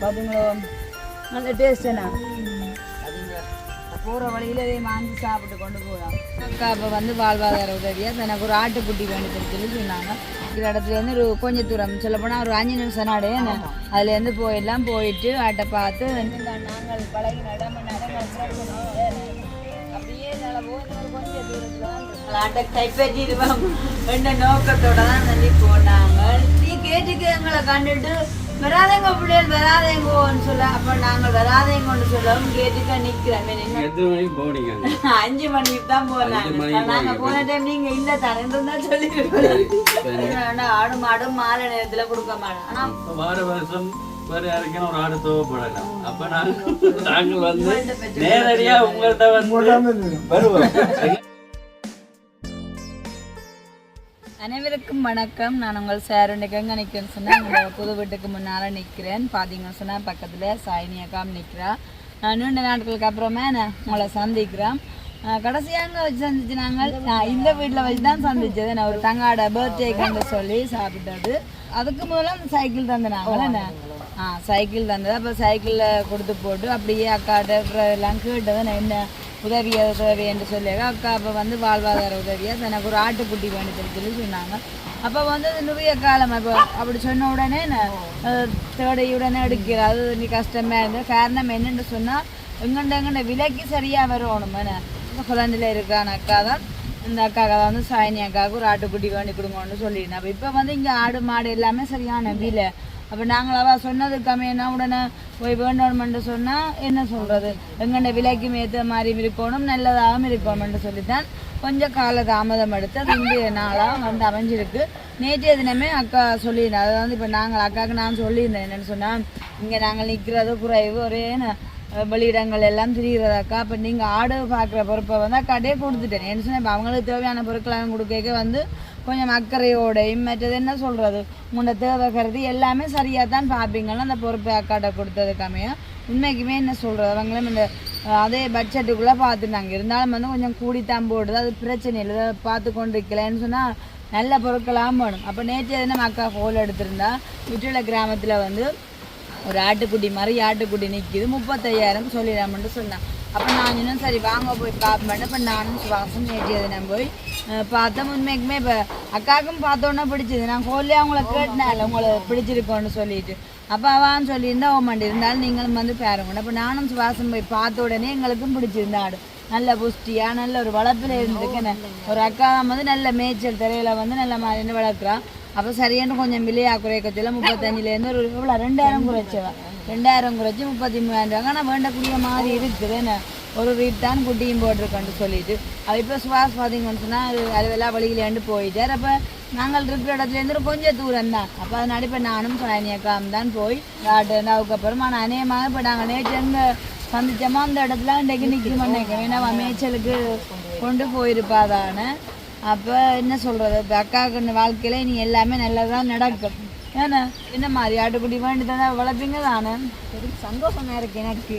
பார்த்தீங்களோ நல்ல டேஸ்ட் என்ன போகிற வழியில இதே வாங்கி சாப்பிட்டு கொண்டு போகலாம் அக்கா அப்போ வந்து வாழ்வாதார உதவியாக எனக்கு ஒரு ஆட்டுக்குட்டி வேண்டுதுன்னு சொல்லி சொன்னாங்க. இந்த இடத்துல இருந்து ஒரு கொஞ்சம் தூரம் சொல்ல போனால் ஒரு அஞ்சு நிமிஷம் நாடு. அதுலேருந்து போயிடலாம் போயிட்டு ஆட்டை பார்த்து நாங்கள் பழகி நடம அப்படியே கொஞ்சம் தூரத்தில் ஆட்டை கைப்பற்றிடுவோம். என்ற நோக்கத்தோட தான் நன்றி போனாங்க நீ கேட்டுக்கு எங்களை கண்டுட்டு வராதேங்க பிள்ளைகள் வராதேங்கோன்னு சொல்ல அப்ப நாங்கள் வராதேங்கன்னு சொல்லவும் கேட்டுக்க நிக்கிறோம் என்ன? எத்தனை மணிக்கு போனீங்க? அஞ்சு மணிக்கு தான் போனாங்க மணிக்கு நாங்க போன டைம் நீங்க இல்ல தானே தான் சொல்லி ஆடு மாடு மாலை நேரத்துல கொடுக்க மாட்டோம் ஆனா வார வருஷம் வேற யாருக்கும் ஒரு ஆடு தேவைப்படலாம். அப்ப நாங்கள் நாங்கள் வந்து நேரடியா உங்கள்கிட்ட வந்து வருவோம். அனைவருக்கும் வணக்கம். நான் உங்கள் சார் எங்கே நிற்கிறேன்னு சொன்னால் உங்களோட புது வீட்டுக்கு முன்னால் நிற்கிறேன் பார்த்தீங்கன்னு சொன்னால் பக்கத்தில் சாயினி அக்காம் நிற்கிறா நான் நீண்ட நாட்களுக்கு அப்புறமே நான் உங்களை சந்திக்கிறேன். கடைசியாக வச்சு சந்திச்சு நாங்கள்? நான் இந்த வீட்டில் வச்சு தான் சந்திச்சது. நான் ஒரு தங்காட பர்த்டேக்கு சொல்லி சாப்பிட்டது. அதுக்கு முதல்ல சைக்கிள் தந்துனாங்களே என்ன? ஆ சைக்கிள் தந்தது. அப்போ சைக்கிளில் கொடுத்து போட்டு அப்படியே அக்காட்ட அப்புறம் எல்லாம் கேட்டது நான் என்ன உதவியை உதவி என்று சொல்லியாங்க. அக்கா அப்போ வந்து வாழ்வாதார உதவியாக எனக்கு ஒரு ஆட்டுக்குட்டி வேணும்னு சொல்லி சொன்னாங்க. அப்போ வந்து அது நிறைய காலம். இப்போ அப்படி சொன்ன உடனே நான் தேடி உடனே எடுக்கிற அது நீ கஷ்டமாக இருந்தது காரணம் என்னென்னு சொன்னால் எங்கண்ட எங்கண்ட விலைக்கு சரியாக வரணும். என்ன குழந்தையில் இருக்கான அக்கா தான். இந்த அக்காவை வந்து சாயினி அக்காவுக்கு ஒரு ஆட்டுக்குட்டி வேண்டி கொடுங்கன்னு சொல்லியிருந்தேன். அப்போ இப்போ வந்து இங்கே ஆடு மாடு எல்லாமே சரியான விலை. அப்போ நாங்கள் அவள் சொன்னதுக்கு அமையனா உடனே போய் வேண்டணுமென்று சொன்னால் என்ன சொல்கிறது எங்கள்ட விலைக்கும் ஏற்ற மாதிரி இருக்கணும் நல்லதாகவும் இருக்கணும்னு சொல்லித்தான் கொஞ்சம் கால தாமதம் எடுத்து அது இந்திய நாளாக வந்து அமைஞ்சிருக்கு. நேற்றைய தினமே அக்கா சொல்லியிருந்தேன் அதை வந்து இப்போ நாங்கள் அக்காவுக்கு நான் சொல்லியிருந்தேன். என்னென்னு சொன்னால் இங்கே நாங்கள் நிற்கிறது குறைவு ஒரே வெளியிடங்கள் எல்லாம் திரிகிறதாக்கா அப்போ நீங்கள் ஆடு பார்க்குற பொறுப்பை வந்து அக்காட்டே கொடுத்துட்டேன். என்ன சொன்னால் இப்போ அவங்களுக்கு தேவையான பொருட்களை கொடுக்க வந்து கொஞ்சம் அக்கறையோடையும் மற்றது என்ன சொல்கிறது உங்களோட தேவை கருதி எல்லாமே சரியாக தான் பார்ப்பீங்கன்னு அந்த பொறுப்பை அக்காட்ட கொடுத்ததுக்காமையா உண்மைக்குமே என்ன சொல்கிறது அவங்களும் இந்த அதே பட்ஜெட்டுக்குள்ளே பார்த்துட்டாங்க இருந்தாலும் வந்து கொஞ்சம் கூடித்தான் போடுது. அது பிரச்சனை இல்லை. பார்த்து கொண்டு இருக்கலன்னு சொன்னால் நல்ல பொருட்களாக போகணும் அப்போ நேற்று எதுனா அக்கா ஹோல் எடுத்திருந்தா? விட்டுள்ள கிராமத்தில் வந்து ஒரு ஆட்டுக்குட்டி மாதிரி ஆட்டுக்குட்டி நிற்கிது முப்பத்தையாயிரம் சொல்லிடலாம்னு சொன்னான் அப்போ நான் இன்னும் சரி வாங்க போய் பார்ப்பேன் இப்போ நானும் சுவாசம் நேற்று நான் போய் அஹ், பார்த்தேன் உண்மைக்குமே இப்போ அக்காவுக்கும் பார்த்தோன்னே பிடிச்சது நான் கோல்லே அவங்கள கேட்டேன் உங்களை பிடிச்சிருக்கோன்னு சொல்லிட்டு அப்போ அவான்னு சொல்லியிருந்தா ஓமாண்டி இருந்தாலும் நீங்களும் வந்து பாருங்க அப்போ நானும் சுவாசம் போய் பார்த்த உடனே எங்களுக்கும் பிடிச்சிருந்தாடு நல்ல புஷ்டியாக நல்ல ஒரு வளர்ப்பில் இருந்துக்குன்னு ஒரு அக்கா வந்து நல்ல மேய்ச்சல் திரையில வந்து நல்ல மாதிரி வளர்க்குறான் அப்போ சரியான கொஞ்சம் விலையாக குறைக்கத்தில் முப்பத்தஞ்சிலேருந்து ஒரு இவ்வளோ ரெண்டாயிரம் குறைச்சவன் ரெண்டாயிரம் குறைச்சி முப்பத்தி மூவாயிரம் ஆனால் வேண்டக்கூடிய மாதிரி இருக்குது என்ன? ஒரு ரீட் தான் குட்டியும் போட்டிருக்கோன்னு சொல்லிட்டு. அது இப்போ சுவாஸ் பார்த்தீங்கன்னு சொன்னால் அது அதுவெல்லாம் வழியிலேருந்து போயிட்டார் அப்போ நாங்கள் இருக்கிற இடத்துலேருந்து கொஞ்சம் தூரம் தான். அப்போ அதனால இப்போ நானும் சனியக்காம் தான் போய் காட்டு அதுக்கப்புறம் நான் அநேகமாக இப்போ நாங்கள் நேற்று எங்கே சந்திச்சோமோ அந்த இடத்துல இன்றைக்கு நிற்கும் நினைக்கிறேன். ஏன்னா அமைச்சலுக்கு கொண்டு போயிருப்பாதானே? அப்போ என்ன சொல்கிறது இப்போ அக்காவுக்கு வாழ்க்கையில் நீ எல்லாமே நல்லதாக நடக்கும். ஏன்னா என்ன மாதிரி ஆட்டுக்குட்டி வேண்டி தான் வளர்ப்பீங்க தானே ஒரு சந்தோஷமா இருக்கு எனக்கு.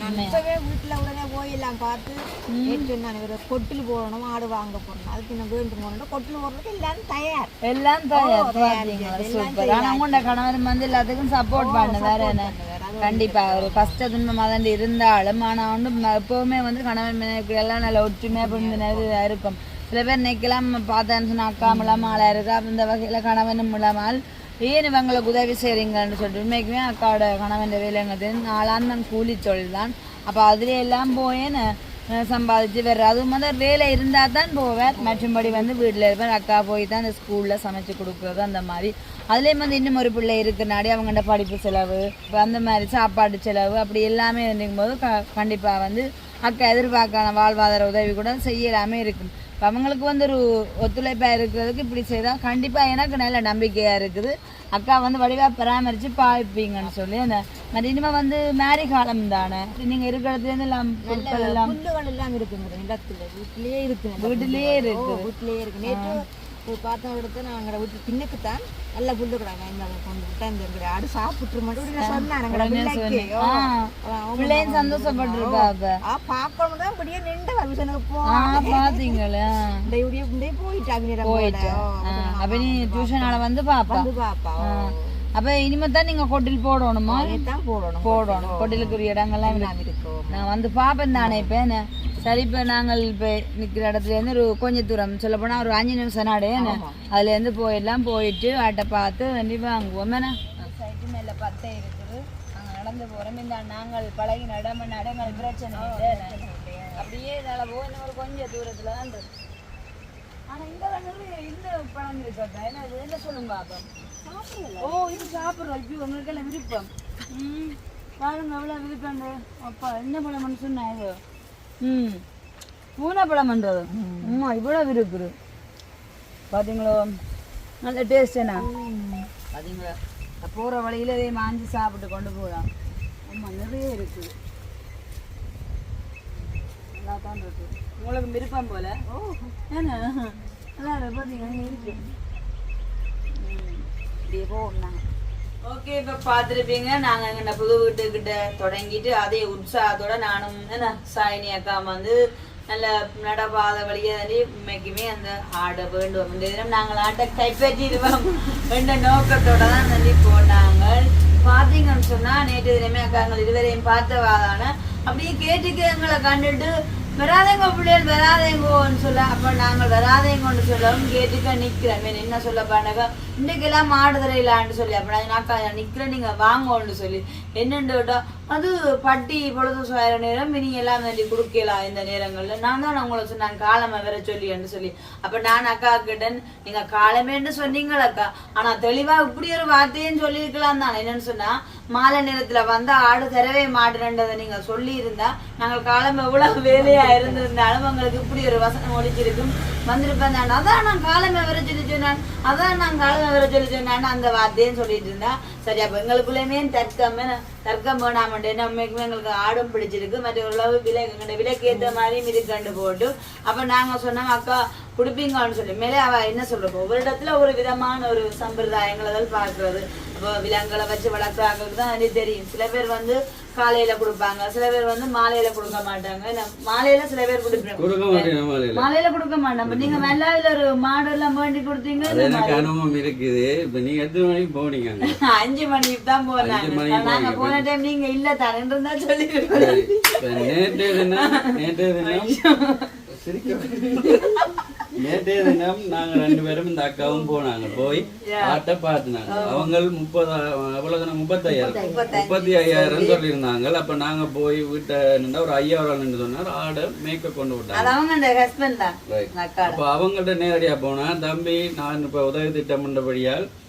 நான் இப்பவே வீட்டுல உடனே போயெல்லாம் பார்த்து நான் ஒரு கொட்டில் போடணும் ஆடு வாங்க போறோம் அதுக்கு நான் வேண்டும் போனோம் கொட்டில் போடுறதுக்கு எல்லாரும் தயார். எல்லாம் தயார். சூப்பர் ஆனால் உங்களோட கணவர் வந்து எல்லாத்துக்கும் சப்போர்ட் பண்ண. வேற என்ன? கண்டிப்பா. ஒரு கஷ்ட துன்பமாக தான் இருந்தாலும் ஆனால் வந்து எப்பவுமே வந்து கணவன் எல்லாம் நல்ல ஒற்றுமையாக பிறந்தது இருக்கும். சில பேர் நிற்கலாம் பார்த்தேன்னு சொன்னா அக்கா இல்லாமல் ஆளாக இருக்கா இந்த வகையில் கணவனும் இல்லாமல் ஏன் இவங்களுக்கு உதவி செய்கிறீங்கன்னு சொல்லிட்டு உண்மைக்குமே அக்காவோட கணவன் வேலைங்கிறது நாளான் தான் கூலி தொழில் தான் அப்போ அதுலேயே எல்லாம் போயேன்னு சம்பாதிச்சு வேறு அதுவும் முதல் வேலை இருந்தால் தான் போவார் மற்றும்படி வந்து வீட்டில் இருப்பார் அக்கா போய் தான் அந்த ஸ்கூலில் சமைச்சு கொடுக்குறது அந்த மாதிரி அதுலேயும் வந்து இன்னும் ஒரு பிள்ளை இருக்கிறனாடி அவங்கள்ட்ட படிப்பு செலவு அந்த மாதிரி சாப்பாடு செலவு அப்படி எல்லாமே இருக்கும்போது க கண்டிப்பாக வந்து அக்கா எதிர்பார்க்கான வாழ்வாதார உதவி கூட செய்யலாமே இருக்கும் இப்ப அவங்களுக்கு வந்து ஒரு ஒத்துழைப்பாக இருக்கிறதுக்கு இப்படி செய்தால் கண்டிப்பாக எனக்கு நல்ல நம்பிக்கையாக இருக்குது. அக்கா வந்து வடிவாக பராமரித்து பாய்ப்பீங்கன்னு சொல்லி அந்த மற்ற இனிமேல் வந்து மேரி காலம் தானே. நீங்கள் இருக்கிற இடத்துலேருந்து எல்லாம் பொருட்கள் எல்லாம் இருக்குங்க இடத்துல வீட்டிலேயே இருக்கு. வீட்டிலேயே இருக்கு வீட்டிலேயே இருக்கு. நேற்று போய் பார்த்த இடத்துல நான் எங்களை வீட்டு பின்னுக்கு தான் நல்ல புல்லு கிடாங்க இந்த கொண்டு விட்டா இந்த இருக்கிற ஆடு சாப்பிட்டு மட்டும் எங்களை பிள்ளைக்கு. ஓ, ஆ பார்க்கணும் தான் இப்படியே நின்று வருஷனுக்கு போ. பாத்தீங்களா? இந்த இப்படியே இப்படியே போயிட்டாங்க போயிட்டு. அப்ப நீ டியூஷனால வந்து பாப்பா? வந்து பாப்பா. அப்ப இனிமே தான் நீங்க கொட்டில் போடணுமா? போடணும் போடணும். கொட்டிலுக்குரிய இடங்கள்லாம் நான் வந்து பாப்பேன் தானே இப்போ சரி இப்போ நாங்கள் இப்போ நிற்கிற இடத்துல இருந்து ஒரு கொஞ்சம் தூரம். சொல்ல போனால் ஒரு அஞ்சு நிமிஷம் நாடு அதுலேருந்து போயிடலாம் போயிட்டு ஆட்டை பார்த்து வண்டி வாங்குவோம். என்ன? சைட்டு மேலே பத்தே இருக்குது. நாங்கள் நடந்து போகிறோம் இந்த நாங்கள் பழகி நடம நடங்கள் பிரச்சனை அப்படியே இதால் போய் இன்னும் ஒரு கொஞ்சம் தூரத்தில் தான் இருக்கு. ஆனால் இந்த இந்த பழம் இருக்கா என்ன இது? என்ன சொல்லுங்க பாப்போம். ஓ இது சாப்பிட்றோம். ஐயோ உங்களுக்கு எல்லாம் விருப்பம். ம். பாருங்க எவ்வளோ விருப்பம். அப்பா என்ன பழம்னு சொன்னா இது? ம். பூனை பழம்ன்றது அம்மா இவ்வளோ இருக்குது பார்த்தீங்களோ நல்ல டேஸ்ட் என்ன? பார்த்தீங்களா போகிற வழியில இதே மாஞ்சி சாப்பிட்டு கொண்டு போகலாம் ஆமாம் நிறைய இருக்குது நல்லா தான் இருக்கு. உங்களுக்கு விருப்பம் போல? ஏன்னா நல்லா இருக்கு பார்த்தீங்கன்னா இருக்கு. இப்படியே போவோம் ஓகே இப்போ பார்த்துருப்பீங்க. நாங்கள் எங்கள் புது வீட்டுக்கிட்ட தொடங்கிட்டு அதே உற்சாகத்தோட நானும் என்ன சாயினி அக்கா வந்து நல்ல நடப்பாத வழியாக தாண்டி உண்மைக்குமே அந்த ஆட வேண்டும் இந்த தினம் நாங்கள் ஆட்டை கைப்பற்றிடுவோம் என்ற நோக்கத்தோட தான் நன்றி போனாங்க. பார்த்தீங்கன்னு சொன்னால் நேற்று தினமே அக்காங்கள் இருவரையும் பார்த்தவாதான அப்படியே கேட்டுக்கு எங்களை கண்டுட்டு வராதேங்க பிள்ளைகள் வராதேங்கோன்னு சொல்ல அப்ப நாங்கள் வராதேங்கன்னு சொல்லவும் கேட்டுக்க நிக்கிறேன் என்ன சொல்ல பாருங்க இன்னைக்கெல்லாம் மாடுதரையிலான்னு சொல்லி அப்ப நான் அக்கா நான் நிக்கிறேன் நீங்க வாங்கணும்னு சொல்லி. என்னன்னு கேட்டா அது பட்டி பொழுது சுவாயிர நேரம் இனி எல்லாம் வேண்டி கொடுக்கலாம் இந்த நேரங்கள்ல? நான் தான் உங்களை சொன்னேன் காலமை வர சொல்லியன்னு சொல்லி. அப்ப நான் அக்கா கிட்டேன் நீங்க காலமேன்னு சொன்னீங்கள அக்கா ஆனா தெளிவா இப்படி ஒரு வார்த்தையும் சொல்லியிருக்கலாம் தான். என்னன்னு சொன்னா மாலை நேரத்துல வந்து ஆடு தரவே மாட்டுறன்றதை நீங்க சொல்லி இருந்தா நாங்கள் காலம் எவ்வளவு வேலையா இருந்திருந்தாலும் உங்களுக்கு இப்படி ஒரு வசனம் ஒழிச்சிருக்கும் வந்திருப்பேன். நான் அதான் நான் காலமே வர சொல்லி சொன்னான்? அதான் நான் காலமே வர சொல்லி சொன்னேன்னு அந்த வார்த்தையும் சொல்லிட்டு இருந்தா சரி அப்ப எங்களுக்குள்ளேயுமே தர்க்கம் தர்க்கம் வேணாமட்டு நம்மளுக்குமே எங்களுக்கு ஆடும் பிடிச்சிருக்கு. மற்ற ஓரளவு விலை எங்கள்ட விலைக்கு ஏற்ற மாதிரி இருக்கண்டு போட்டு அப்ப நாங்க சொன்னோம் அக்கா குடிப்பீங்கன்னு சொல்லி. மேலே அவ என்ன சொல்றோம் ஒவ்வொரு இடத்துல ஒரு விதமான ஒரு சம்பிரதாயங்களை தான் பார்க்கறது. விலங்குகளை வச்சு வளர்க்குறாங்களுக்கு தான் அது தெரியும். சில பேர் வந்து காலையில கொடுப்பாங்க சில பேர் வந்து மாலையில கொடுக்க மாட்டாங்க. மாலையில சில பேர் கொடுப்பாங்க கொடுக்க மாட்டேன் நம்மளால மாலையில. கொடுக்க மாட்டாங்க. நீங்க வெள்ளாவில ஒரு மாடு எல்லாம் வேண்டி கொடுத்தீங்க எனக்கு அனுபவம் இருக்குது. இப்ப நீங்க எத்தனை மணிக்கு போனீங்க? அஞ்சு மணிக்கு தான் போனாங்க. மணிக்கு நாங்க. போன டைம் நீங்க இல்ல தானே இருந்தா சொல்லி சரி. இப்ப நேற்றைய தினம் தினம் தினம் நாங்க ரெண்டு பேரும் இந்த அக்காவும் போனாங்க. போய் ஆட்டை பார்த்துனாங்க. அவங்க முப்பது எவ்வளவு தானே? முப்பத்தையாயிரம். முப்பத்தி ஐயாயிரம் சொல்லியிருந்தாங்க. அப்ப நாங்க போய் வீட்டை நின்றா ஒரு ஐயாயிரம் நின்று சொன்னார். ஆடை மேய்க்க கொண்டு விட்டாங்க. அப்போ அவங்கள்ட்ட நேரடியா போனா தம்பி நான் இப்ப உதவி திட்டம் பண்றபடியால் ம்,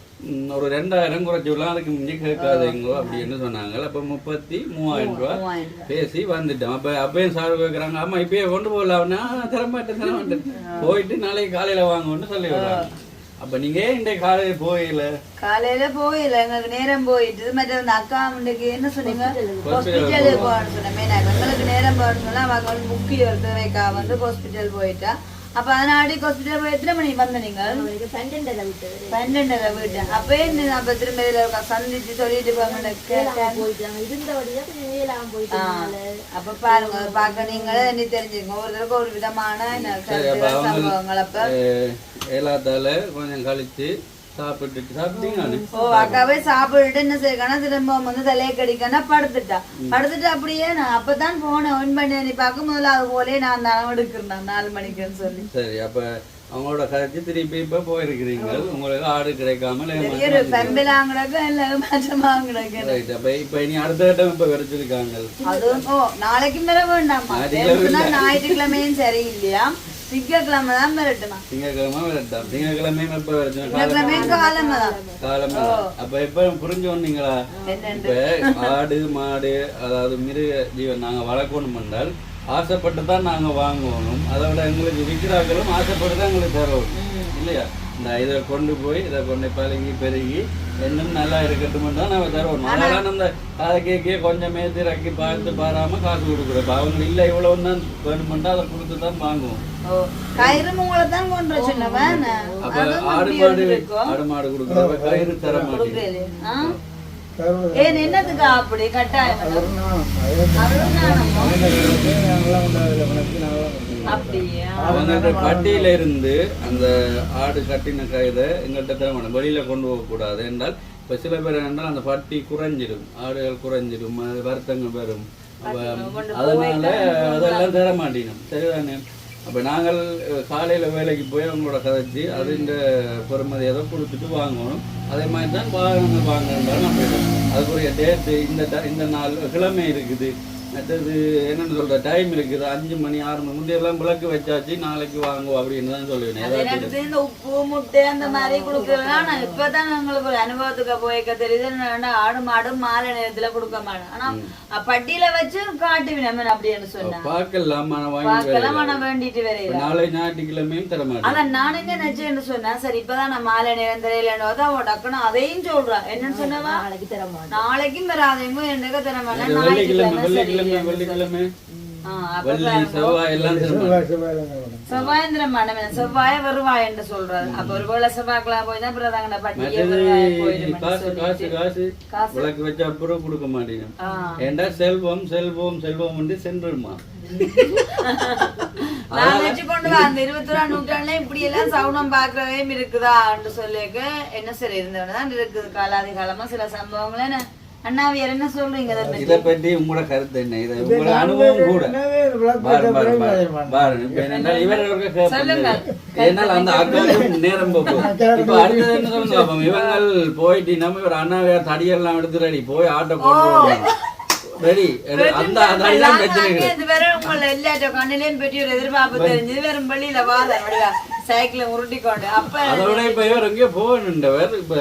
ஒரு ரெண்டாயிரம் குறைச்சி விடலாம் அதுக்கு மிஞ்சி கேட்காதீங்கோ அப்படின்னு சொன்னாங்க. அப்ப முப்பத்தி மூவாயிரம் ரூபாய். பேசி வந்துட்டோம். அப்ப அப்பயும் சார் கேட்குறாங்க ஆமா இப்பயே கொண்டு போகலாம்னா தரமாட்டேன் தரமாட்டேன் போயிட்டு நாளைக்கு காலையில வாங்கன்னு சொல்லி விடுறாங்க. அப்ப நீங்க ஏன் இன்றைக்கு காலையில போயில காலையில போயில எங்களுக்கு நேரம் போயிட்டு மற்ற அந்த அக்கா முன்னுக்கு என்ன சொன்னீங்க? ஹாஸ்பிட்டலுக்கு போகணும்னு சொன்னேன் எங்களுக்கு நேரம் போகணும்னா அவங்க வந்து முக்கிய ஒரு தேவைக்கா வந்து ஹாஸ்பிட்டல் போயிட்டா. அப்ப அதனாடி ஹாஸ்பிட்டல் போய் எத்தனை மணிக்கு வந்த நீங்க பன்னெண்டரை விட்டு பன்னெண்டரை வீட்டு அப்ப என்ன அப்ப திரும்ப இதுல ஒரு சந்திச்சு சொல்லிட்டு போங்க போயிட்டாங்க இருந்தபடியா கொஞ்சம் வேலாம் போயிட்டாங்க அப்ப பாருங்க பாக்க நீங்களே என்ன தெரிஞ்சுக்கோங்க ஒரு தடவை ஒரு விதமான சம்பவங்கள் அப்ப ஏலாத்தால கொஞ்சம் கழிச்சு சாப்பிட்டுட்டு சாப்பிட்டீங்க ஓ அக்காவே சாப்பிட்டுட்டு என்ன செய்யணும் திரும்ப வந்து தலையை கடிக்கணும் படுத்துட்டா. படுத்துட்டு அப்படியே நான் அப்பதான் போனேன் ஒன் பண்ணி நீ பார்க்கும் முதல்ல அது போலே நான் தான் எடுக்கிறேன் நாலு மணிக்குன்னு சொல்லி. சரி அப்ப அவங்களோட கதைச்சு திருப்பி இப்ப போயிருக்கிறீங்க. உங்களுக்கு ஆடு அப்ப இப்ப இனி அடுத்த கட்டம் இப்ப வரைச்சிருக்காங்க அதுவும் ஓ நாளைக்கு மேல வேண்டாமா ஞாயிற்றுக்கிழமையும் சரி இல்லையா திங்கக்கிழமை தான் மிரட்டுமா திங்கக்கிழமை வரட்டாம் திங்கக்கிழமையும் எப்ப காலமை அப்ப எப்ப புரிஞ்சு வந்தீங்களா? இப்ப ஆடு மாடு அதாவது மிருக ஜீவன் நாங்க வளர்க்கணும் என்றால் ஆசைப்பட்டு தான் நாங்க வாங்குவோம் அதை விட எங்களுக்கு விற்கிறார்களும் ஆசைப்பட்டு தான் எங்களுக்கு தருவோம் இல்லையா? இந்த இதை கொண்டு போய் இதை கொண்டு பழகி பெருகி இன்னும் நல்லா இருக்கட்டும் தான் நாங்கள் தருவோம். அதெல்லாம் அந்த அதை கேட்க கொஞ்சம் மேய்த்து ரக்கி பார்த்து பாராம காசு கொடுக்குறோம் அவங்க இல்லை இவ்வளவு தான் வேணுமெண்டா அதை கொடுத்து தான் வாங்குவோம். கயிறு தான் கொண்டு ஆடு மாடு ஆடு மாடு கயிறு தர ஏன் அப்படி? கட்டாயம். பட்டியில இருந்து அந்த ஆடு கட்டின கயிறை எங்கள்கிட்ட தர மாட்டோம். வெளியில கொண்டு போக கூடாது. என்றால் இப்போ சில பேர் என்னன்னா அந்த பட்டி குறைஞ்சிடும். ஆடுகள் குறைஞ்சிடும். வருத்தங்கள் வரும். அதனால அதெல்லாம் தர மாட்டேனும். சரிதானே? அப்போ நாங்கள் காலையில் வேலைக்கு போய் அவங்களோட கதைச்சி அது இந்த பெருமதி ஏதோ கொடுத்துட்டு வாங்கணும். அதே மாதிரி தான் வாகனங்கள் வாங்கினாலும் நம்ம அதுக்குரிய டேட்டு இந்த இந்த நாள் கிழமை இருக்குது. மற்றது என்னன்னு சொல்ற டைம் இருக்குது. அஞ்சு மணி ஆறு மணி முந்தையெல்லாம் விளக்கு வச்சாச்சு நாளைக்கு வாங்குவோம் அப்படின்னு தான் சொல்லுவேன் இந்த உப்பு முட்டை அந்த மாதிரி கொடுக்கலாம் நான் இப்பதான் எங்களுக்கு ஒரு அனுபவத்துக்கு போய்க்க தெரியுது. ஆடு மாடு மாலை நேரத்துல கொடுக்க மாட்டேன். ஆனா பட்டியல வச்சு காட்டுவேன் அப்படின்னு சொன்னா. பார்க்கலாம்? பார்க்கலாம் ஆனா வேண்டிட்டு வரையில நாளை ஞாயிற்றுக்கிழமையும் தர மாட்டேன். ஆனா நான் என்ன நினைச்சேன்னு சொன்னா சரி இப்பதான் நான் மாலை நேரம் தெரியலன்னு அவ டக்குன்னு அதையும் சொல்றா. என்னன்னு சொன்னவா? நாளைக்கு தர மாட்டோம். நாளைக்கும் வராதையும் என்னக்க தர மாட்டேன். வெள்ளிக்கிழமை வெள்ளிக்கிழமை. வெள்ளி செவ்வாய் எல்லாம் தர மாட்டேன் செவ்வாயந்திரம் மேடம் செவ்வாய வருவாய் என்று சொல்றாரு. அப்ப ஒரு வேளை செவ்வாய்க்கெல்லாம் போய் தான் பிரதாங்கட பட்டியை மற்றது வருவாய் போயிடும் காசு காசு காசு. விளக்கு வச்ச அப்புறம் கொடுக்க மாட்டேங்க. ஏண்டா செல்வம் செல்வம் செல்வம் வந்து சென்றுமா நான் வச்சு கொண்டு வா அந்த இருபத்தி ஒராம் நூற்றாண்டுல இப்படி எல்லாம் சவுனம் பாக்குறவையும் இருக்குதா? என்று சொல்லிக்க என்ன சரி இருந்தவனதான் இருக்குது. காலாதி காலமா சில சம்பவங்கள் என்ன? அண்ணாவியர் என்ன சொல்றீங்க இதை பத்தி? உங்களோட கருத்து என்ன? இது உங்களோட அனுபவம் கூட. பாரு, பாரு, பாரு. இவர்களுக்கு அந்த அக்காவுக்கும் நேரம் போகும். இப்ப அடுத்தது என்ன சொல்லுங்க இவங்கள் போயிட்டு நம்ம இவர் அண்ணாவையார் தடியெல்லாம் எடுத்து ரெடி போய் ஆட்டோ போட்டு ரெடி அந்த அதெல்லாம் பிரச்சனை வேற உங்களை கண்ணிலையும் பெட்டி ஒரு எதிர்பார்ப்பு தெரிஞ்சது. வேற வெளியில வாத சைக்கிளை உருட்டி கொண்டு அப்ப அதோட இப்ப இவர் எங்கேயோ போகணுண்டவர் இப்ப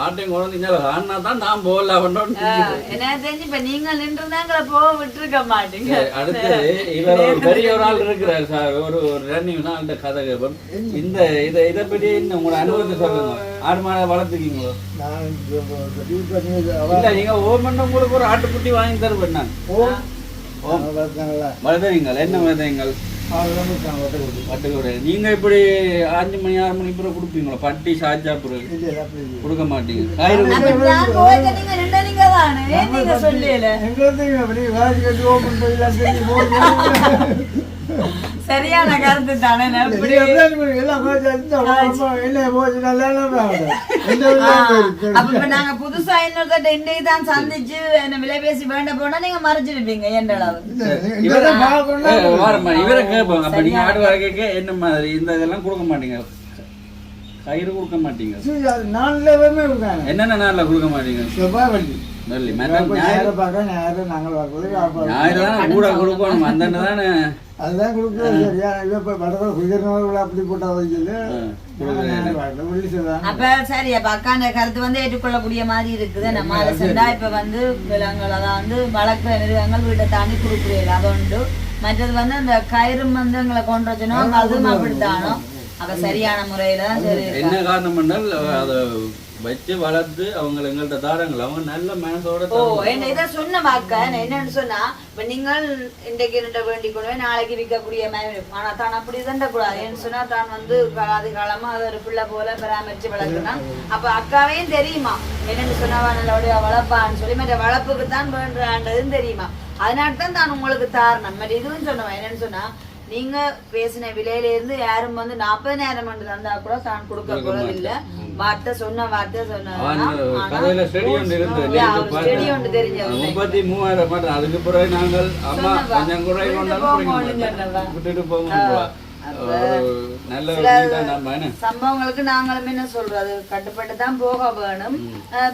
ஆட்டையும் குழந்தைங்க ஆடினா தான் நான் போகலாம் என்ன தெரிஞ்சு இப்ப நீங்க நின்றுதாங்கள போக விட்டுருக்க மாட்டீங்க. அடுத்தது இவர் ஒரு பெரிய ஒரு ஆள் இருக்கிறார் சார். ஒரு ஒரு கதை கேட்போம் இந்த இதை இதை பற்றி இன்னும் உங்களோட அனுபவத்தை சொல்லுங்க. ஆடு மாடை வளர்த்துக்கீங்களோ இல்ல நீங்க ஓமன் உங்களுக்கு ஒரு ஆட்டுக்குட்டி வாங்கி தருவேன் நான். வளர்த்துறீங்கள்? என்ன வளர்த்துறீங்கள்? நீங்க இப்படி அஞ்சு மணி ஆறு மணி பிறகு கொடுப்பீங்களா? பட்டி சாச்சா பிறகு கொடுக்க மாட்டீங்க. கயிறு சரியான கருத்து தானே அப்ப இப்ப நாங்க புதுசா இன்னொருத்தட்ட இன்றைக்கு தான் சந்திச்சு என்ன விலை பேசி வேண்ட போனா நீங்க மறைச்சிருப்பீங்க என்ற அளவு இவரை கேட்பாங்க. அப்ப நீங்க ஆடு வர கேட்க என்ன மாதிரி? இந்த இதெல்லாம் கொடுக்க மாட்டீங்க. கயிறு கொடுக்க மாட்டீங்க. என்னென்ன நாள்ல கொடுக்க மாட்டீங்க? வெள்ளி. மேடம் ஞாயிறு ஞாயிறு தானே கூட கொடுக்கணும். அந்த தானே. அதுதான் கொடுக்குறது சரியா இதை இப்போ வடவை குதிர்னவர்கள் அப்படி போட்டா வைக்கல வெள்ளி செய்வாங்க அப்ப சரி அப்ப அக்காண்ட கருத்து வந்து ஏற்றுக்கொள்ளக்கூடிய மாதிரி இருக்குது. நம்ம அதை சென்றா இப்ப வந்து விலங்குகள் அதான் வந்து வளர்க்குற நிறுவனங்கள் வீட்டை தாண்டி கொடுக்குறீங்க அது உண்டு. மற்றது வந்து அந்த கயிறும் வந்து எங்களை கொண்டு வச்சனும் அதுவும் அப்படித்தானோ அப்ப சரியான முறையில தான் சரி என்ன காரணம் என்றால் அதை வச்சு வளர்த்து அவங்க எங்கள்கிட்ட தாரங்கள். அவங்க நல்ல மனசோட ஓ என்ன இதை சொன்ன வாக்க என்னன்னு சொன்னா இப்ப நீங்கள் இன்றைக்கு ரெண்ட வேண்டிக் கொண்டு நாளைக்கு விற்கக்கூடிய ஆனா தான் அப்படி தண்ட கூடாது ஏன்னு சொன்னா தான் வந்து காலாதி காலமா அது ஒரு பிள்ளை போல பராமரிச்சு வளர்க்குனா அப்ப அக்காவையும் தெரியுமா? என்னன்னு சொன்னவா நல்லபடியா வளர்ப்பான்னு சொல்லி மற்ற வளர்ப்புக்கு தான் வேண்டான்றதுன்னு தெரியுமா? அதனால தான் தான் உங்களுக்கு தாரணம். மற்ற இதுவும் சொன்னவன். என்னன்னு சொன்னா நீங்க பேசின விலையில இருந்து யாரும் வந்து நாற்பதாயிரம் மண்டு தந்தா கூட தான் கொடுக்க போறதில்ல வார்த்தை சொன்ன வார்த்தை சொன்னா செடி ஒன்று தெரிஞ்சது. முப்பத்தி மூவாயிரம் அதுக்கு பிறகு நாங்கள் அம்மா சொன்னவா. கொஞ்சம் குறை விட்டுட்டு கொண்டாலும் நல்ல சம்பவங்களுக்கு நாங்களும் என்ன சொல்றது கட்டுப்பட்டு தான் போக வேணும்.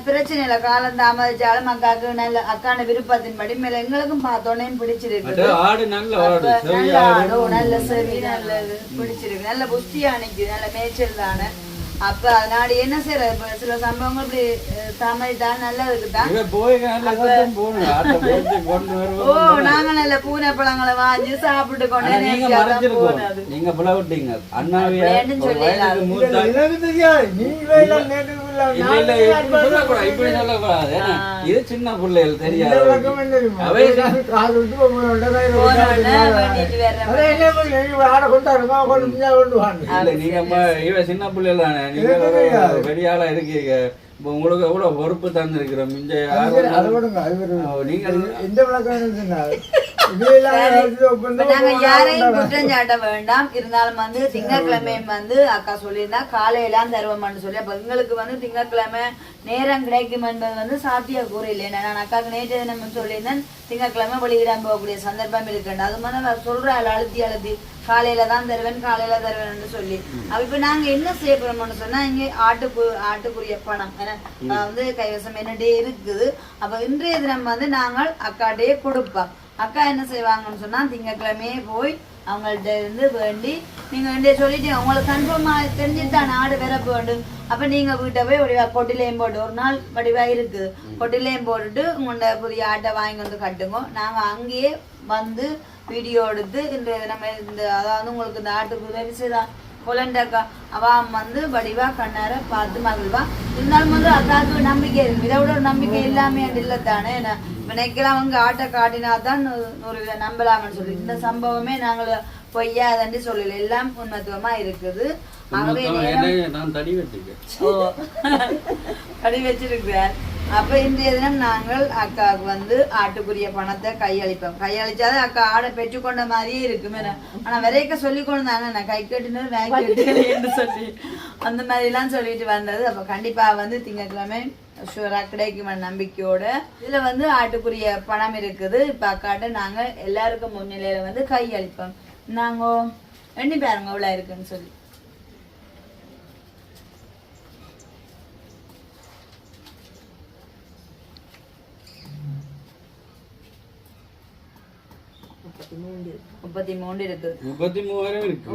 பிரச்சனை இல்லை. காலம் தாமதிச்சாலும் அக்காவுக்கு நல்ல அக்கான விருப்பத்தின்படி மேல எங்களுக்கும் பார்த்தோன்னே பிடிச்சிருக்கு நல்ல ஆடு நல்ல நல்ல செவி நல்லது பிடிச்சிருக்கு. நல்ல புஷ்டியா நிக்குது நல்ல மேய்ச்சல் தானே. அப்ப அதனால என்ன செய்யற இப்ப சில சம்பவங்கள் இப்படி நல்லதுக்கு தான். நல்ல கொண்டு ஓ நாங்க நல்ல பூனை பழங்களை வாங்கி சாப்பிட்டு கொண்டே நீங்க பிளவிட்டீங்க அண்ணாவியா? நீங்களே இப்படி சொல்லக்கூடாது. இது சின்ன பிள்ளைகள் தெரியாது நீங்க சின்ன பிள்ளைகள் தானே நீங்க பெரிய ஆளா இருக்கீங்க. இப்ப உங்களுக்கு எவ்வளவு பொறுப்பு தந்திருக்கிறோம்? இந்த அது சரி, அதை விடுங்க, அது விடுங்க. நீங்க எந்த விளக்கம் இருக்குன்னா, நாங்க யாரையும். குற்றம் சாட்ட வேண்டாம். இருந்தாலும் வந்து திங்கட்கிழமையும் வந்து அக்கா சொல்லியிருந்தா காலையெல்லாம் தருவோம்னு சொல்லி. அப்ப எங்களுக்கு வந்து திங்கட்கிழமை நேரம் கிடைக்கும் என்பது வந்து சாத்திய கூற இல்லை. நான் அக்காவுக்கு நேற்று தினம் சொல்லியிருந்தேன்? திங்கட்கிழமை வெளியிடம் போகக்கூடிய சந்தர்ப்பம் இருக்குண்டு அது மாதிரி சொல்றாள் அழுத்தி அழுத்தி. காலையில தான் தருவேன் காலையில தருவேன்னு சொல்லி. அப்ப இப்ப நாங்க என்ன செய்ய போறோம்னு சொன்னா இங்க ஆட்டுக்கு ஆட்டுக்குரிய பணம். வந்து கைவசம் என்னட்டே இருக்குது. அப்ப இன்றைய தினம் வந்து நாங்கள் அக்காட்டையே கொடுப்போம். அக்கா என்ன செய்வாங்கன்னு சொன்னா திங்கட்கிழமையே போய் அவங்கள்ட்ட இருந்து வேண்டி நீங்க வேண்டிய சொல்லிட்டு உங்களுக்கு கன்ஃபார்மாக தெரிஞ்சுட்டு தான் நாடு வேற வேண்டும். அப்ப நீங்க வீட்டை போய் வடிவா கொட்டிலையும் போட்டு ஒரு நாள் வடிவா இருக்குது கொட்டிலையும் போட்டுட்டு உங்களோட புதிய ஆட்டை வாங்கி வந்து கட்டுங்க. நாங்க அங்கேயே வந்து வீடியோ எடுத்து இந்த நம்ம இந்த அதாவது உங்களுக்கு இந்த ஆட்டுக்கு உதவி செய்தான் கொலண்டக்கா அவன் வந்து வடிவா கண்ணார பார்த்து மகிழ்வா. இருந்தாலும் வந்து அக்காவுக்கு நம்பிக்கை இருக்கு. இதை விட ஒரு நம்பிக்கை இல்லாமே தானே நினைக்கலாம் அவங்க ஆட்டை காட்டினா தான் ஒரு இதை நம்பலாம்னு சொல்லி. இந்த சம்பவமே நாங்கள் பொய்யாதண்டி சொல்லல. எல்லாம் உண்மத்துவமா இருக்குது. தடி வச்சிருக்கிறார். அப்ப இன்றைய தினம் நாங்கள் அக்காவுக்கு வந்து ஆட்டுக்குரிய பணத்தை கையளிப்போம். கையளிச்சாது அக்கா ஆடை பெற்றுக்கொண்ட மாதிரியே இருக்கும். ஆனா விரைக்க சொல்லி கொண்டாங்க நான் கை கட்டினது சொல்லி. அந்த மாதிரி எல்லாம் சொல்லிட்டு வந்தது. அப்ப கண்டிப்பா வந்து திங்கட்கிழமை ஷூரா கிடைக்கும் நம்பிக்கையோட இதில் வந்து ஆட்டுக்குரிய பணம் இருக்குது. இப்போ அக்காட்ட நாங்கள் எல்லாருக்கும் முன்னிலையில் வந்து கையளிப்போம். நாங்கள் எண்ணி பாருங்க அவ்வளோ இருக்குன்னு சொல்லி. முப்பத்தி மூணு இருக்குது. முப்பத்தி மூவாயிரம் இருக்கு.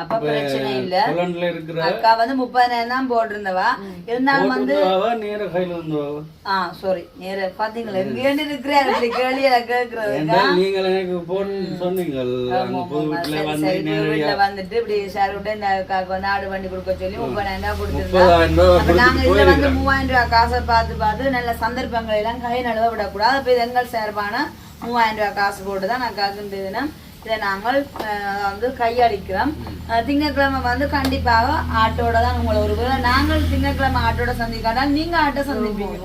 அப்ப பிரச்சனை இல்ல. இருக்கிற அக்கா வந்து முப்பதாயிரம் தான் போட்டிருந்தவா. இருந்தாலும் வந்து நேர கையில வந்துருவாவா ஆ சாரி நேர பாத்தீங்களா? எங்கேன்னு கேள்வியில கேக்குறது எனக்கு போன் வீட்டுல வந்துட்டு இப்படி சார் விட்டு இந்த அக்காவுக்கு வந்து ஆடு வண்டி கொடுக்க சொல்லி முப்பதாயிரம் ரூபாய் கொடுத்துருந்தா. முப்பதாயிரம் ரூபாய் அப்ப நாங்க இதுல வந்து மூவாயிரம் ரூபாய் காசை பார்த்து பார்த்து நல்ல சந்தர்ப்பங்களை எல்லாம் கை நழுவ விடக்கூடாது. அப்ப இது எங்கள் சார்பான மூவாயிரம் ரூபாய் காசு போட்டு தான் நான் தினம் இதை நாங்கள் வந்து கையளிக்கிறோம். திங்கட்கிழமை வந்து கண்டிப்பாக ஆட்டோட தான் உங்களை ஒரு நாங்கள் திங்கட்கிழமை ஆட்டோட சந்திக்காட்டால் நீங்க ஆட்டோ சந்திப்பீங்க.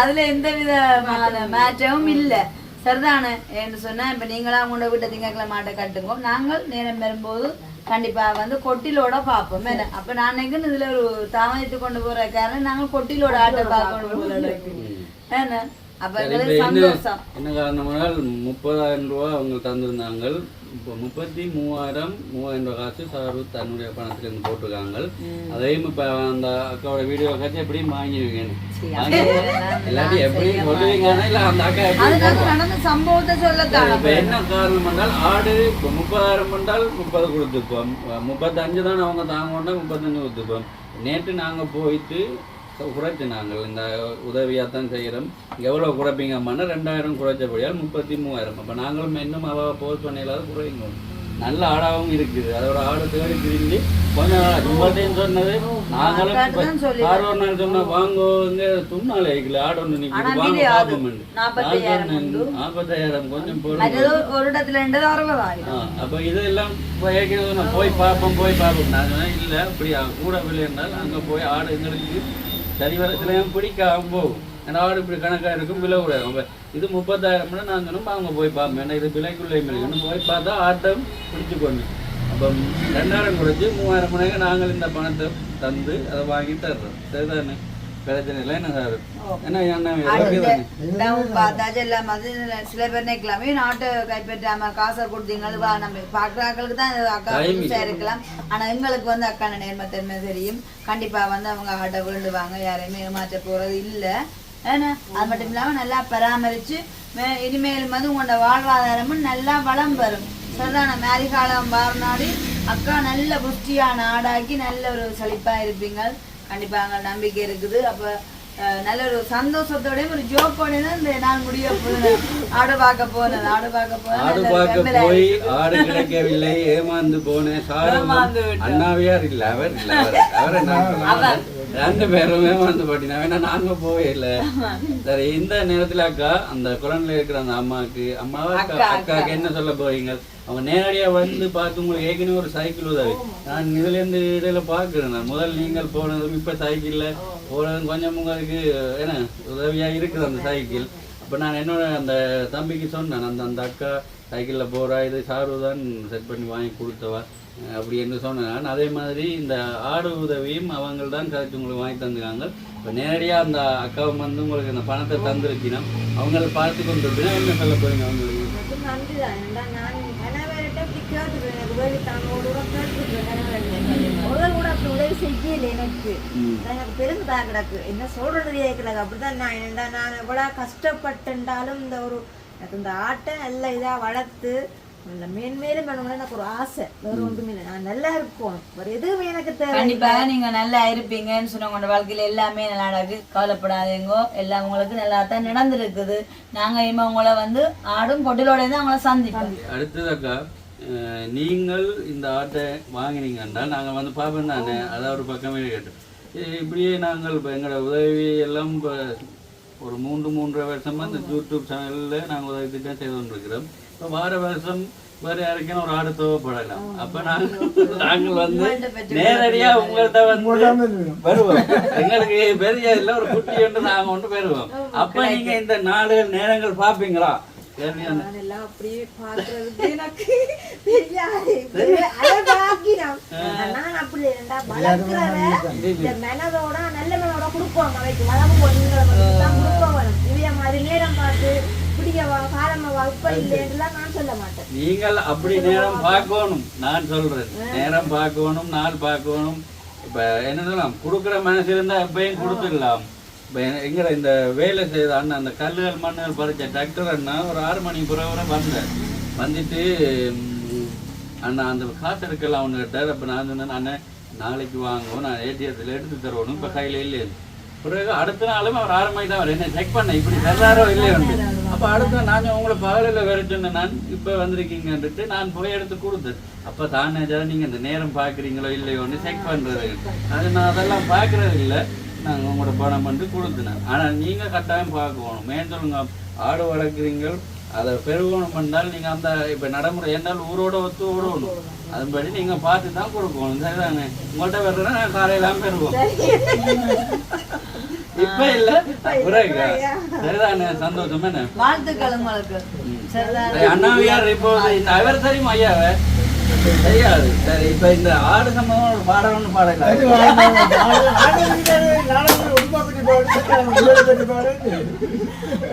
அதுல எந்த விதமான மேட்சமும் இல்லை. சரிதானே? என்று சொன்னா இப்ப நீங்களா உங்களோட வீட்டை திங்கட்கிழமை ஆட்டை கட்டுங்க நாங்கள் நேரம் வரும்போது கண்டிப்பா வந்து கொட்டிலோட பார்ப்போம். என்ன? அப்ப நான் நினைக்கிறேன் இதுல ஒரு தாமதித்து கொண்டு போற காரணம் நாங்கள் கொட்டிலோட ஆட்டை பார்க்கணும். என்ன? என்ன காரணமானால் முப்பதாயிரம் ரூபாய் அவங்க தந்திருந்தாங்க இப்போ முப்பத்தி மூவாயிரம் மூவாயிரம் ரூபாய் காசு சாரு தன்னுடைய பணத்துல இருந்து போட்டிருக்காங்க. அதையும் இப்ப அந்த அக்காவோட வீடியோ காட்சி எப்படியும் வாங்கிடுவீங்க இல்லாட்டி எப்படி சொல்லுவீங்கன்னா இல்ல அந்த அக்கா எப்படி சம்பவத்தை சொல்லத்தான் இப்ப என்ன காரணம் என்றால் ஆடு இப்போ முப்பதாயிரம் என்றால் முப்பது கொடுத்துப்போம். முப்பத்தஞ்சு தான் அவங்க தாங்கோண்டா முப்பத்தஞ்சு கொடுத்துப்போம். நேற்று நாங்க போயிட்டு குறைச்சு நாங்கள் இந்த உதவியாக தான் செய்கிறோம். எவ்வளோ குறைப்பீங்கம்மானா ரெண்டாயிரம் குறைச்சபடியால் முப்பத்தி மூவாயிரம். அப்போ நாங்களும் இன்னும் அவ போஸ்ட் பண்ணிடலாத குறைங்க நல்ல ஆடாவும் இருக்குது. அதோட ஆடு தேடி திரிஞ்சு கொஞ்சம் உங்கள்கிட்டையும் சொன்னது நாங்களும் ஆறு நாள் சொன்னா வாங்குவோங்க துண்ணாலே வைக்கல ஆடு ஒன்று நிற்குது வாங்க பார்ப்போம். நாற்பத்தாயிரம் கொஞ்சம் அப்ப இதெல்லாம் போய் பார்ப்போம் போய் பார்ப்போம். நான் சொன்னேன் இல்லை அப்படி கூட விலை இருந்தால் அங்கே போய் ஆடு எங்களுக்கு சரி வர சில பிடிக்காம போகும் ஏன்னா ஆடு இப்படி கணக்காக இருக்கும் விலை விடாது இது முப்பத்தாயிரம்னா நான் சொன்னோம் அவங்க போய் பார்ப்போம் ஏன்னா இது விலைக்குள்ளே இன்னும் போய் பார்த்தா ஆட்டம் பிடிச்சு கொண்டு அப்போ ரெண்டாயிரம் குறைச்சி மூவாயிரம் மணிக்கு நாங்கள் இந்த பணத்தை தந்து அதை வாங்கி தர்றோம். சரிதானே? பிரச்சனை இல்லை என்ன சார் என்ன எல்லாம் வந்து சில பேர் நிக்கலாமே நாட்டை கைப்பற்றாம காசை கொடுத்தீங்க வா நம்ம பாக்குறாங்களுக்கு தான் இது அக்கா Time புதுசா இருக்கலாம் ஆனா எங்களுக்கு வந்து அக்கான நேர்மத்தன்மை தெரியும் கண்டிப்பா வந்து அவங்க ஆட்டை விழுந்துவாங்க யாரையுமே ஏமாற்ற போறது இல்ல ஏன்னா அது மட்டும் இல்லாம நல்லா பராமரிச்சு இனிமேலும் வந்து உங்களோட வாழ்வாதாரமும் நல்லா வளம் வரும் சரிதான மேரி காலம் வாரினாடி அக்கா நல்ல புஷ்டியான ஆடாக்கி நல்ல ஒரு செழிப்பா இருப்பீங்க கண்டிப்பா அங்க நம்பிக்கை இருக்குது. அப்ப நல்ல ஒரு சந்தோஷத்தோடயும் ஒரு ஜோக்கோடய இந்த நாள் முடிய போகுது. ஆடு பார்க்க போனது ஆடு பார்க்க போனது. ஆடு பார்க்க போய் ஆடு கிடைக்கவில்லை ஏமாந்து போனேன். ஏமாந்து. அண்ணாவியார் இல்ல அவர் இல்ல அவர். அவரை நான். ரெண்டு பேரும் ஏமாந்து போட்டினா வேணா நாங்க போவே இல்ல. சரி இந்த நேரத்துல அக்கா அந்த குரன்ல இருக்கிற அந்த அம்மாக்கு அம்மாவா அக்கா அக்கா, அக்காக்கு என்ன சொல்ல போறீங்க? அவங்க நேரடியா வந்து பார்த்து உங்களுக்கு ஏற்கனவே ஒரு சைக்கிள் உதவி. நான் இதுல இருந்து இதுல பாக்குறேன் நான். முதல் நீங்கள் போனதும் இப்ப சைக்கிள்ல போனதும் கொஞ்சம் உங்களுக்கு என்ன உதவியா இருக்குது அந்த சைக்கிள் அப்போ நான் என்னோட அந்த தம்பிக்கு சொன்னேன் அந்த அந்த அக்கா சைக்கிளில் போகிறா இது சாரு தான் செட் பண்ணி வாங்கி கொடுத்தவா? அப்படி என்று சொன்னேன். அதே மாதிரி இந்த ஆடு உதவியும் அவங்க தான் கரெக்ட் உங்களுக்கு வாங்கி தந்துக்காங்க இப்போ நேரடியாக அந்த அக்காவும் வந்து உங்களுக்கு அந்த பணத்தை தந்துருக்கணும் அவங்கள பார்த்து கொண்டு என்ன சொல்ல போறீங்க அவங்களுக்கு? உதவி செய்யல எனக்கு. எனக்கு பெருந்தா கிடக்கு. என்ன சொல்றது அப்படிதான் நான் என்னடா நான் எவ்வளவு கஷ்டப்பட்டுண்டாலும் இந்த ஒரு எனக்கு இந்த ஆட்டை நல்ல இதா வளர்த்து நல்ல மேன்மேலும் பண்ணணும்னு எனக்கு ஒரு ஆசை. வேற ஒன்றுமே இல்லை. நான் நல்லா இருக்கணும். வேற எதுவுமே எனக்கு தேவை கண்டிப்பாக நீங்க நல்லா இருப்பீங்கன்னு சொன்ன உங்களோட வாழ்க்கையில எல்லாமே நல்லா நடக்கு கவலைப்படாதீங்கோ. எல்லாம் உங்களுக்கு நல்லா தான் நடந்திருக்குது. நாங்க இனிமே உங்களை வந்து ஆடும் பொட்டிலோட தான் உங்களை சந்திப்போம். அடுத்ததாக்கா அஹ், நீங்கள் இந்த ஆட்டை வாங்கினீங்கன்னா நாங்கள் வந்து பார்ப்போம் தானே. அதான் ஒரு பக்கமே கேட்டோம் இப்படியே நாங்கள் இப்போ எங்களோட உதவி எல்லாம் இப்போ ஒரு மூன்று மூன்றரை வருஷமா இந்த யூடியூப் சேனலில் நாங்கள் உதவி திட்டம் செய்து கொண்டிருக்கிறோம். இப்போ வார வருஷம் வேறு யாருக்கும் ஒரு ஆடு தேவைப்படலாம். அப்போ நாங்கள் நாங்கள் வந்து நேரடியாக உங்கள்கிட்ட வந்து வருவோம். எங்களுக்கு பெரிய இல்லை ஒரு குட்டி ஒன்று நாங்கள் ஒன்று பெறுவோம். அப்போ நீங்கள் இந்த நாடுகள் நேரங்கள் பார்ப்பீங்களா அப்படியே பாக்குறதுக்கு எனக்கு நான் அப்படி இந்த மெனதோட நல்ல மெனதோட பொண்ணுங்களை கொடுப்போம் இதே மாதிரி நேரம் பார்த்து பிடிக்கவா காலமாவா இப்ப இல்லைன்றலாம் நான் சொல்ல மாட்டேன். நீங்கள் அப்படி நேரம் பார்க்கணும். நான் சொல்றேன். நேரம் பார்க்கணும் நாள் பார்க்கணும். இப்ப என்ன சொல்லலாம் கொடுக்குற மனசு இருந்தா எப்பயும் கொடுத்துடலாம். இப்ப எங்க இந்த வேலை செய்த அண்ணன் அந்த கல்லுகள் மண்ணுகள் பறிச்ச டிராக்டர் அண்ணா ஒரு ஆறு மணி புறவரை வந்தேன் வந்துட்டு அண்ணா அந்த காசு எடுக்கலாம் அவனு கேட்டார். அப்ப நான் சொன்னேன் அண்ணன் நாளைக்கு வாங்குவோம். நான் ஏடிஎத்தில் எடுத்து தருவணும் இப்ப கையில இல்லையே. பிறகு அடுத்த நாளும் அவர் ஆறு மணிக்கு தான் அவர் என்ன செக் பண்ண. இப்படி தர்றாரோ இல்லையோ? அப்ப அடுத்த நான் உங்களை பகலில் சொன்னேன். நான் இப்போ வந்திருக்கீங்கன்ட்டு நான் போய் எடுத்து கொடுத்தேன். அப்ப தானே ஜன நீங்க இந்த நேரம் பாக்குறீங்களோ இல்லையோன்னு செக் பண்றது. அது நான் அதெல்லாம் பார்க்கறது இல்லை. நாங்கள் உங்களோட பணம் வந்து கொடுத்தேன் ஆனா நீங்க கட்டாயம் பார்க்கணும். மேன் சொல்லுங்க ஆடு வளர்க்குறீங்க அதை பெருகணும் பண்ணால் நீங்க அந்த இப்ப நடைமுறை என்னால் ஊரோட ஒத்து ஓடணும். அதுபடி நீங்க பார்த்து தான் கொடுக்கணும் சரிதானே உங்கள்கிட்ட வர்றதுனா நான் காலையெல்லாம் பெறுவோம். இப்ப இல்ல பிறகு. சரிதானே? சந்தோஷம் என்ன? வாழ்த்துக்கள் உங்களுக்கு. அண்ணாவியார் இப்போ இந்த அவர் தெரியுமா ஐயாவை தெரியாது சரி இப்ப இந்த ஆடு பாடம் ஒன்று பாடல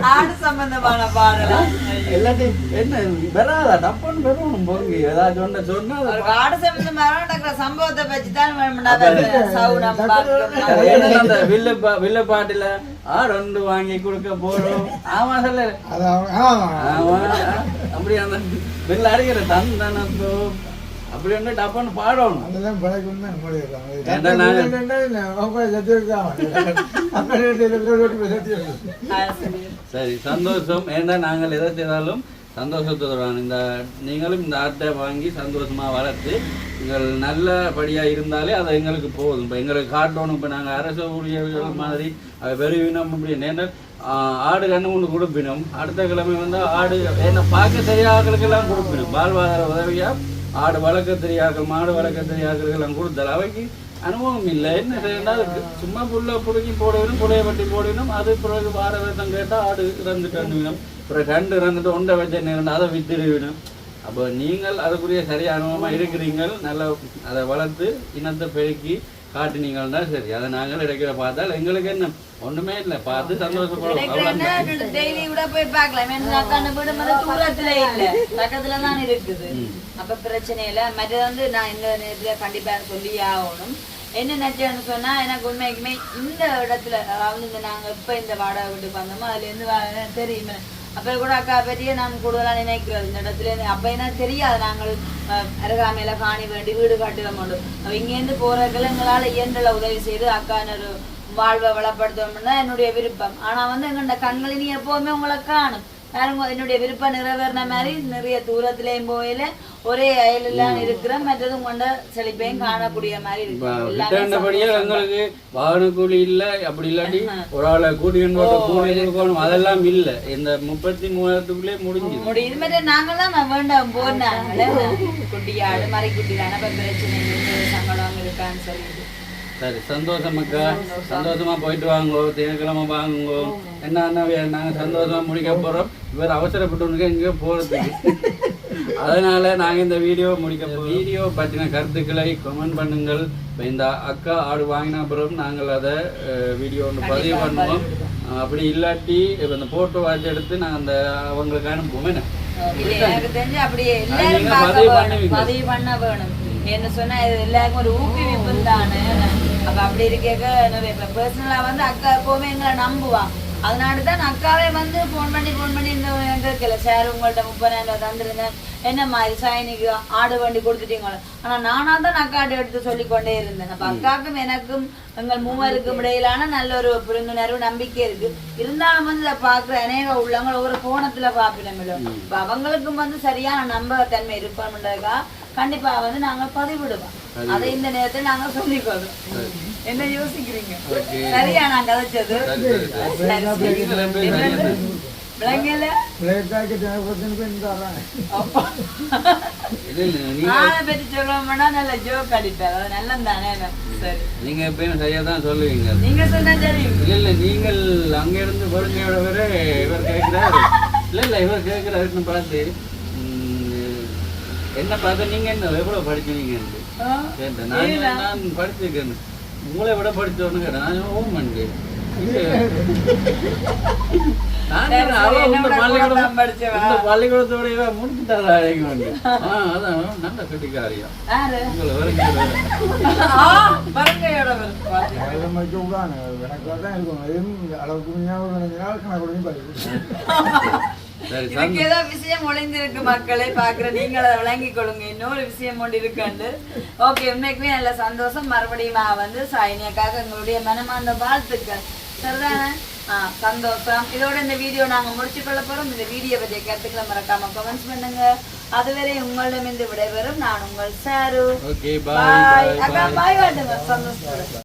ஆடு சம்பந்தமான பாடலாம் எல்லாத்தையும் என்ன வராதா டப்புன்னு பெறணும் போங்க. ஏதாச்சும் சொன்னா ஒரு ஆடு சம்பந்தமான நடக்கிற சம்பவத்தை பற்றி தான் வில்லு பா வில்லு பாட்டில ஆடு ஒன்று வாங்கி கொடுக்க போறோம். ஆமா சொல்ல. ஆமா. அப்படி அந்த வில்லு அடிக்கிற தன் தானோ அப்படி ஒன்று டப்புன்னு பாடணும். ஏன்டா சரி சந்தோஷம். ஏன்னா நாங்கள் எதை செய்தாலும் சந்தோஷத்துடன் இந்த நீங்களும் இந்த ஆட்டை வாங்கி சந்தோஷமா வளர்த்து நீங்கள் நல்லபடியா இருந்தாலே அது எங்களுக்கு போதும். இப்போ எங்களுக்கு காட்டணும். இப்போ நாங்கள் அரசு ஊழியர்கள் மாதிரி அது பெருவினம் அப்படி நேர்ந்த ஆடு கண்ணு ஒன்று கொடுப்பினோம். அடுத்த கிழமை வந்து ஆடு என்ன பார்க்க தெரியாதவர்களுக்கெல்லாம் கொடுப்பினோம். வாழ்வாதார உதவியா ஆடு வளர்க்க தெரியார்கள் மாடு வளர்க்க தெரியாதவர்கள் எல்லாம் கொடுத்தால் அவைக்கு அனுபவம் இல்லை. என்ன செய்யணும் சும்மா புல்ல பிடுங்கி போடணும் புடைய பட்டி போடணும் அது பிறகு வார வேதம் கேட்டால் ஆடு இறந்துட்டு அனுவினம் பிறகு கண்டு இறந்துட்டு ஒண்டை வச்ச நேரம் அதை வித்துடுவிடும் அப்போ நீங்கள் அதுக்குரிய சரியான அனுபவமாக இருக்கிறீங்கள். நல்லா அதை வளர்த்து இனத்தை பெருக்கி காட்டினீங்கன்னா சரி. அதை நாங்கள் இடைக்கிற பார்த்தால் எங்களுக்கு என்ன? ஒன்றுமே இல்லை. பார்த்து சந்தோஷப்படும் டெய்லி கூட போய் பார்க்கலாம். தூரத்துல இல்ல. பக்கத்துல தான் இருக்குது. அப்ப பிரச்சனை இல்ல. மற்றது வந்து நான் இந்த நேரத்துல கண்டிப்பா சொல்லி ஆகணும். என்ன நினைச்சேன்னு சொன்னா எனக்கு உண்மைக்குமே இந்த இடத்துல அதாவது இந்த நாங்க இப்ப இந்த வாடகை வீட்டுக்கு வந்தோமோ அதுல இருந்து தெரியுமே. அப்ப கூட அக்கா பற்றியே நான் கூடுதலாக நினைக்கிறோம் இந்த இடத்துல அப்போ என்ன தெரியாது. நாங்கள் அஹ், அருகாமையில காணி வேண்டி வீடு கட்டுவோம் உண்டு அப்போ இங்கேருந்து போறதுல எங்களால இயன்றல உதவி செய்து அக்கான ஒரு வாழ்வை வளப்படுத்தணும்னு தான் என்னுடைய விருப்பம். ஆனால் வந்து எங்கண்ட கண்களினி எப்போவுமே உங்களை காணும். பாருங்க என்னுடைய விருப்பம் நிறைவேறின மாதிரி நிறைய தூரத்திலேயும் போயில ஒரே அயலெல்லாம் இருக்கிற மற்றதும் கொண்ட செழிப்பையும் காணக்கூடிய மாதிரி இருக்கு. எங்களுக்கு வாகன கூலி இல்லை அப்படி இல்லாட்டி ஒரு ஆளை கொடுக்கணும் அதெல்லாம் இல்லை. இந்த முப்பத்தி மூவாயிரத்துக்குள்ளே முடிஞ்சு முடியும் இது மாதிரி நாங்கள் தான் வேண்டாம் போனாங்களே குட்டி ஆடு மாதிரி குட்டி தானே பிரச்சனை சங்கடம் இருக்கான்னு சொல்லிட்டு. சரி சந்தோஷம் அக்கா. சந்தோஷமா போயிட்டு வாங்கோ திங்கக்கிழமை வாங்குங்கோ. என்ன நாங்க சந்தோஷமா முடிக்க போறோம். இவர் அவசரப்பட்டு எங்கேயோ போறதுக்கு. அதனால நாங்க இந்த வீடியோ முடிக்க போறோம். வீடியோ பற்றின கருத்துக்களை கமெண்ட் பண்ணுங்கள். இந்த அக்கா ஆடு வாங்கின அப்புறம் நாங்கள் அதை வீடியோ ஒன்று பதிவு பண்ணுவோம். அப்படி இல்லாட்டி இப்ப இந்த போட்டோ வாட்சி எடுத்து நாங்கள் அந்த அவங்களுக்கு அனுப்புவோம் என்ன பதிவு பண்ண வேணும். என்ன சொன்னா எல்லாருக்கும் ஒரு ஊக்குவிப்பு தானே? அப்ப அப்படி இருக்க இப்ப பர்சனலா வந்து அக்கா எப்பவுமே எங்களை நம்புவான் அதனால தான் அக்காவே வந்து ஃபோன் பண்ணி ஃபோன் பண்ணி இந்த இருக்கல சார் உங்கள்ட்ட முப்பதாயிரம் ரூபாய் தந்திருந்தேன். என்ன மாதிரி சாயனிக்கு ஆடு வண்டி கொடுத்துட்டீங்களோ. ஆனா நானா தான் அக்காட்ட எடுத்து சொல்லி கொண்டே இருந்தேன். அப்ப அக்காவுக்கும் எனக்கும் எங்கள் மூவருக்கும் இடையிலான நல்ல ஒரு புரிந்துணர்வு நம்பிக்கை இருக்கு. இருந்தாலும் வந்து இதை பாக்குற அநேக உள்ளவங்க ஒவ்வொரு கோணத்துல பாப்பினமில்ல இப்ப அவங்களுக்கும் வந்து சரியான நம்பகத்தன்மை இருப்போம்ன்றதுக்கா கண்டிப்பா வந்து நாங்க பதிவிடுவோம். அதை இந்த நேரத்துல நாங்க சொல்லிக்கொள்றோம் என்ன யோசிக்கிறீங்க? சரியா நான் கதைச்சது? நீங்க ஆளை பற்றி சொல்லணும்னா நல்ல ஜோக் அடிப்பார் அது நல்லது தானே சரி. நீங்க எப்பயும் சரியா தான் சொல்லுவீங்க. நீங்க சொன்னா சரி இல்ல இல்ல நீங்கள் அங்க இருந்து பொருங்கையோட வர இவர் கேட்கிறாரு. இல்ல இல்ல இவர் கேட்கிறாருன்னு பார்த்து. என்ன பார்த்து நீங்க என்ன எவ்வளவு? கேட்டேன். நான் நான் படிச்சிருக்கேன். உங்களை விட படிச்சவனு கேட்டேன். நான் ஓம் பண்ணி பள்ளிக்கூடத்தோட வந்து. ஆ அதான் நல்ல கட்டிக்காரியா உங்களை வரைக்கும் அளவுக்கு இதுக்கு ஏதோ விஷயம் ஒளிந்திருக்கு மக்களை பாக்குற நீங்க அதை விளங்கிக் கொள்ளுங்க. இன்னொரு விஷயம் ஒன்று இருக்குண்டு. ஓகே உண்மைக்குமே நல்ல சந்தோஷம். மறுபடியும் வந்து சாயினியாக்காக எங்களுடைய மனமார்ந்த வாழ்த்துக்கள். சரிதானே? சந்தோஷம். இதோட இந்த வீடியோ நாங்க முடிச்சு கொள்ள போறோம். இந்த வீடியோ பற்றிய கருத்துக்களை மறக்காம கமெண்ட்ஸ் பண்ணுங்க. அதுவரை உங்களிடமிருந்து விடைபெறும். நான் உங்கள் சாரு. பாய் அக்கா பாய் வாட்டுங்க சந்தோஷம்